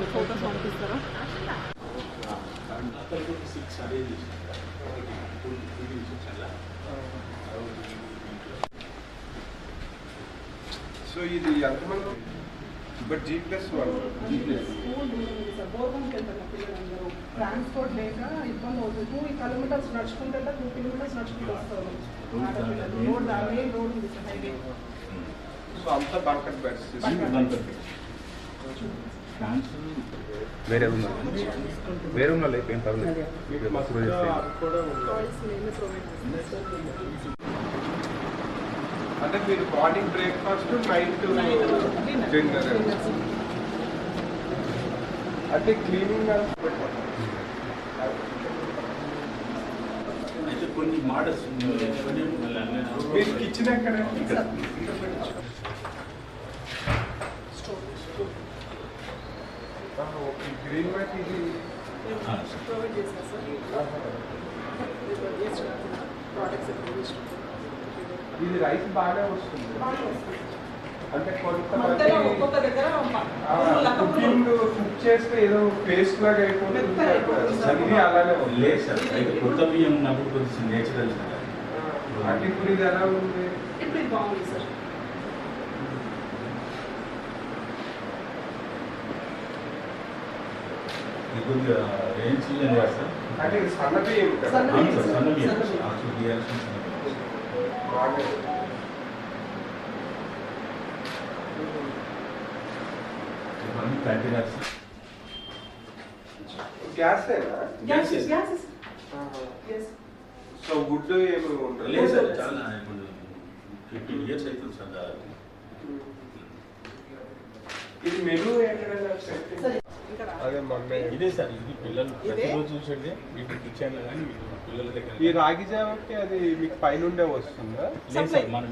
ఒకసారి ఫోటోస్ పంపిస్తారా six arrange so ఇది ఎంతమంది but G plus one G plus school ఉంది సార్ బోర్గంకి వెళ్తారు పిల్లలందరూ ట్రాన్స్పోర్ట్ లేక ఇబ్బంది అవుతుంది టూ కిలోమీటర్స్ నడుచుకుంటే టూ కిలోమీటర్స్ నడుచుకుంటూ వస్తారు ఆడపిల్లలు రోడ్ మెయిన్ రోడ్ ఉంది సార్ హైవే సో అంతా బంకట్ బెడ్స్ వేరే ఉన్నా వేరే ఉన్నా లేదు ఏం చేస్తాం అంటే మీరు మార్నింగ్ బ్రేక్ఫాస్ట్ నైట్ డిన్నర్ అంటే క్లీనింగ్ అయితే కొన్ని మోడల్స్ మీరు కిచెన్ ఎక్కడ గ్రీన్ మ్యాట్ ఇది ప్రొవైడ్ చేస్తాం సార్. ప్రోడక్ట్స్ ప్రొవైడ్ ఇది రైస్ బాగానే వస్తుంది. అంటే మధ్యలో ఒక్కొక్క దగ్గర కుకింగ్ కుక్ చేస్తే ఏదో పేస్ట్ లాగా అయిపోతుంది. అలానే లేదు సార్. అయితే కొత్త బియ్యం ఉన్నప్పుడు కొంచెం నేచురల్ సార్. అంటే ఇప్పుడు ఇది ఎలా ఉంది? ఇప్పుడు ఇది బాగుంది సార్. ఇది కొద్దిగా రేంజ్ లేదు కదా సార్. అంటే సన్న బియ్యం సార్ సన్న బియ్యం సన్న బియ్యం. ఇవన్నీ containers gas gas Yes, yes. Gas yes so wood ఏమి ఉండదు లేదు సార్ చాలా ఇప్పుడు ఫిఫ్టీన్ ఇయర్స్ అవుతుంది సార్ దాదాపు. ఇది మెనూ ఎక్కడైనా set సరే ఇదే సార్ ఇది పిల్లలు? ప్రతిరోజు చూసేది వీటి కిచెన్లో కానీ పిల్లల దగ్గర. ఈ రాగి జావకి అది మీకు పైనుండే వస్తుందా? లేదు సార్ మనం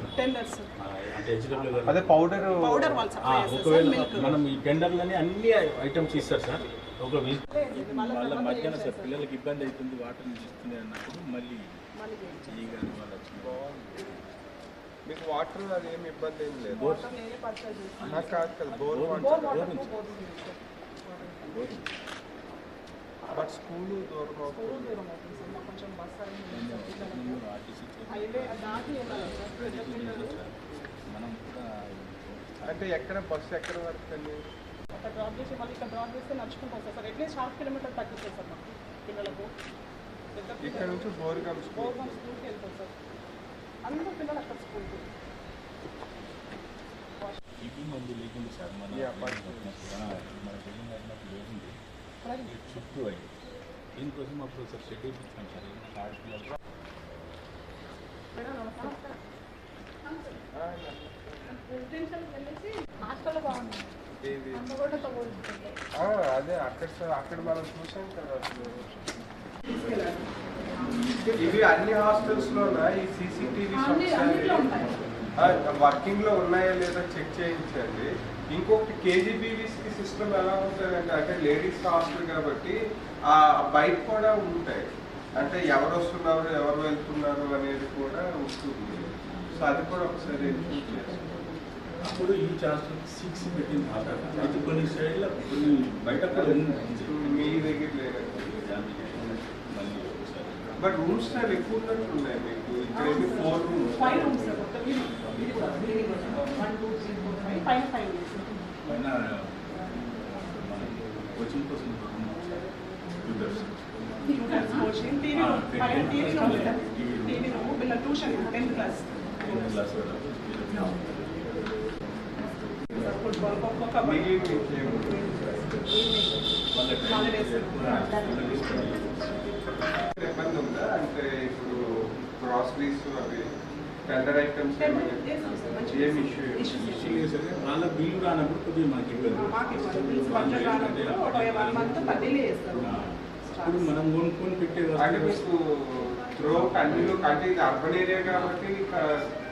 అంటే అదే పౌడర్ ఒకవేళ మనం ఈ టెండర్లని అన్ని ఐటమ్స్ ఇస్తారు సార్. ఒక వాళ్ళ మధ్యాహ్నం సార్ పిల్లలకి ఇబ్బంది అవుతుంది వాటర్ నుంచి ఇస్తుంది అన్నప్పుడు మళ్ళీ మీకు వాటర్ అది ఏమి ఇబ్బంది ఏం లేదు. వాటర్ నేనే పర్చేజ్ చేస్తాను. నాకు కాదు కదా bore bore water but school దూరం స్కూల్ అవుతుంది దూరం అవుతుంది సార్ మాకు కొంచెం బస్ సార్ హైవే దాటి వెళ్ళాలి సార్ పెద్ద పిల్లలు మనం కూడా అంటే ఎక్కడ బస్సు ఎక్కడ వరకు అండి? అక్కడ డ్రాప్ చేసి మళ్ళీ ఇక్కడ డ్రాప్ చేస్తే నడుచుకుంటూ వస్తారు sir at least half kilometre తగ్గిస్తుంది సార్ మాకు పిల్లలకు. పెద్ద ఇక్కడ నుంచి బోర్గం స్కూల్ గవర్నమెంట్ స్కూల్కి వెళ్తాం సార్ అందరూ పిల్లలు అక్కడ స్కూల్కి ఇది మంది లేకుంది సార్ మన మన బిల్డింగ్ లేకుంది చుట్టూ దీనికోసం అప్పుడు సార్ షెడ్ ఇప్పించాం సార్ అదే అక్కడ సార్ అక్కడ మనం చూసాం కదా ఇవి అన్ని హాస్టల్స్ లోన ఈ సీసీటీవీ అన్ని అన్నిట్లో ఉంటాయి. వర్కింగ్లో ఉన్నాయా లేదా చెక్ చేయించండి. ఇంకొకటి కేజీబీవీస్కి సిస్టమ్ ఎలా ఉంటుందంటే అంటే లేడీస్ హాస్టల్ కాబట్టి ఆ బయట కూడా ఉంటాయి. అంటే ఎవరు వస్తున్నారు ఎవరు వెళ్తున్నారు అనేది కూడా ఉంటుంది. సో అది కూడా ఒకసారి అప్పుడు ఈ హాస్టల్ సిక్స్ పెట్టింది అయితే కొన్ని సైడ్లో కొన్ని బయట. మీ దగ్గర బట్ రూమ్స్ చాలా ఎక్కువ ఉన్నట్టు ఉన్నాయి మీకు ఇక్కడ four rooms five rooms sir మొత్తం ఇది ఇది కూడా ఇది కూడా one two three four five పైన ఫైవ్ రూమ్స్ పైన మన కోచింగ్ కోసం ఒక room ఉంది సార్. ట్యూటర్స్. కోచింగ్ టీవీ ఆ, రూమ్ పైన టీవీ రూమ్ ఉంది sir TV room. TV room వీళ్ళ tuition tenth class tenth class వరకు ఫుట్బాల్ ఖోఖో కబడ్డీ మిగిలిన ఇంకేం వాళ్ళకి Holidays. ఇబ్బంది ఉందా అంటే ఇప్పుడు గ్రాసరీస్ అవి టెండర్ ఐటమ్స్ ఇష్యూ ఇష్యూస్ వాళ్ళ బిల్లు రానప్పుడు కొద్దిగా ఇబ్బంది మాకు ఇప్పుడు మనం కొనుక్కొని పెట్టే అంటే మీకు త్రో కంటిన్యూ అంటే అర్బన్ ఏరియా కాబట్టి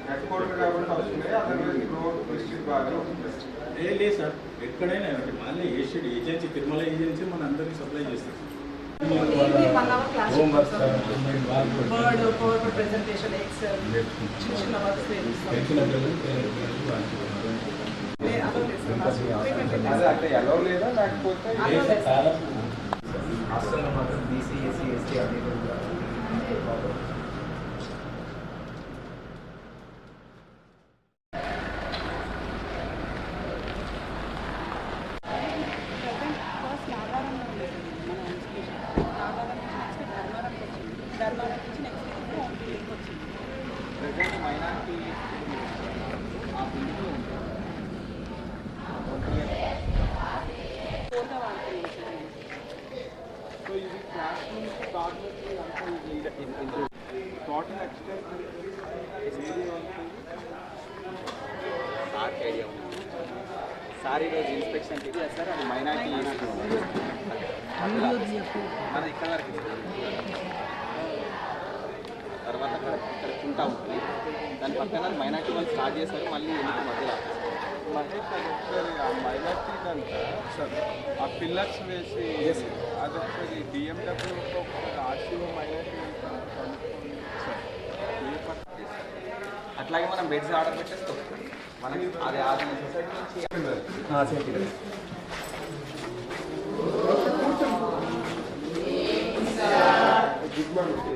హెడ్ క్వార్టర్ కాబట్టి వస్తున్నాయి. అదర్వైజ్ రోడ్ డిస్ట్రిక్ట్ బాగా వస్తుంది ఏ లేదు సార్. ఎక్కడైనా అంటే మళ్ళీ ఏషియడ్ ఏజెన్సీ తిరుమల ఏజెన్సీ మన అందరికి సప్లై చేస్తారు one hour class homework word power presentation excel చిన్న చిన్న వర్క్స్ తెలిసిన పిల్లలు తెలియని పిల్లలు వాళ్ళకి అదే అంటే ఎలా లేదా లేకపోతే హాస్టల్లో మాత్రం బీసీ ఎస్సీ ఎస్టీ అన్ని సార్ ఈరోజు ఇన్స్పెక్షన్ ఇది సార్ అది మైనారిటీ మన ఇక్కడ వరకు ఇస్తుంది. తర్వాత అక్కడ ఇక్కడ కుంటా ఉంటుంది దాని పక్కన మైనారిటీ వాళ్ళు స్టార్ట్ చేశారు మళ్ళీ ఎందుకు మధ్యలో మహేష్ ఒకసారి ఆ అంతా ఆ పిల్లర్స్ వేసి అది ఒకసారి బిఎండబ్ల్యూతో ఒకసారి ఆర్సీఓ మైనార్టీ అట్లాగే మనం బెడ్స్ ఆర్డర్ పెట్టేస్తాం మనకి అది అది సొసైటీ నుంచి గుడ్ మార్నింగ్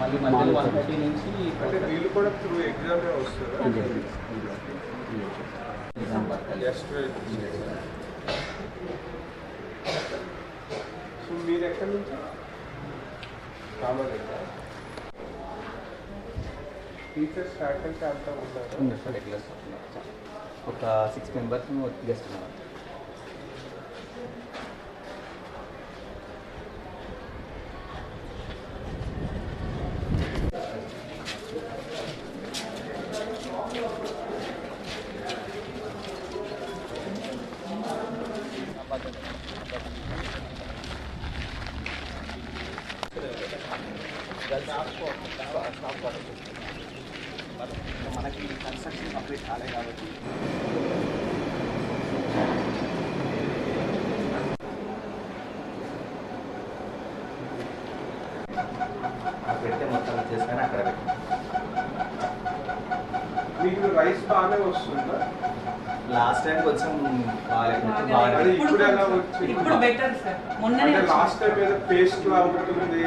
మళ్ళీ మధ్యలో వన్ థర్టీ నుంచి అంటే వీళ్ళు కూడా త్రూ ఎగ్జామే సో మీరు ఎక్కడి నుంచి? కామన్ టీచర్స్ ఫ్యాకల్టీ అంతా ఉన్నారు? ఒక సిక్స్ మెంబర్స్ గెస్ట్ ఉన్నారు. మనకి కన్స్ట్రక్షన్ కంప్లీట్ కాలే కాబట్టి పెడితే మొత్తం చేసుకొని అక్కడ పెట్టి మీకు రైస్ బాగానే వస్తుందా? లాస్ట్ టైం కొంచెం ఇప్పుడు బెటర్ సార్ మొన్ననే లాస్ట్ టైం ఏదో పేస్ట్ లా ఉంటుంది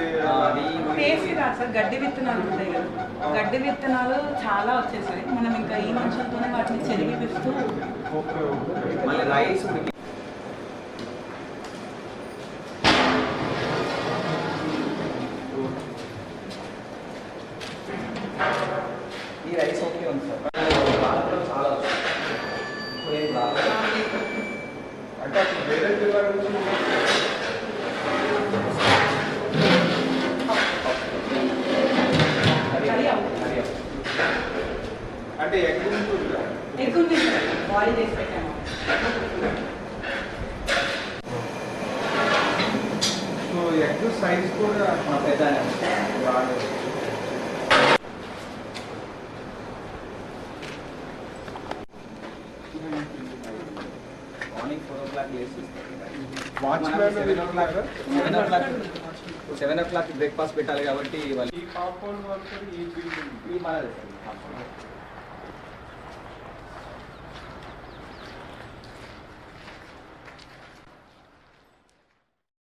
పేస్ట్ కాదు సార్ గడ్డి విత్తనాలు ఉంటాయి కదా. గడ్డి విత్తనాలు చాలా వచ్చేసాయి. మనం ఇంకా ఈ మనుషులతోనే వాటిని చెరిగిపిస్తూ మళ్ళీ రైస్ సో ఎగ్ సైజ్ కూడా మా పెద్దనే ఉంది. బాగానే ఉంది. మార్నింగ్ ఫోర్ ఓ క్లాక్ లేచి watchman seven o'clock seven o'clock seven o'clock breakfast పెట్టాలి కాబట్టి వాళ్ళు ఈ కాంపౌండ్ వర్కర్ ఈ బిల్డింగ్ ఈ మనది సార్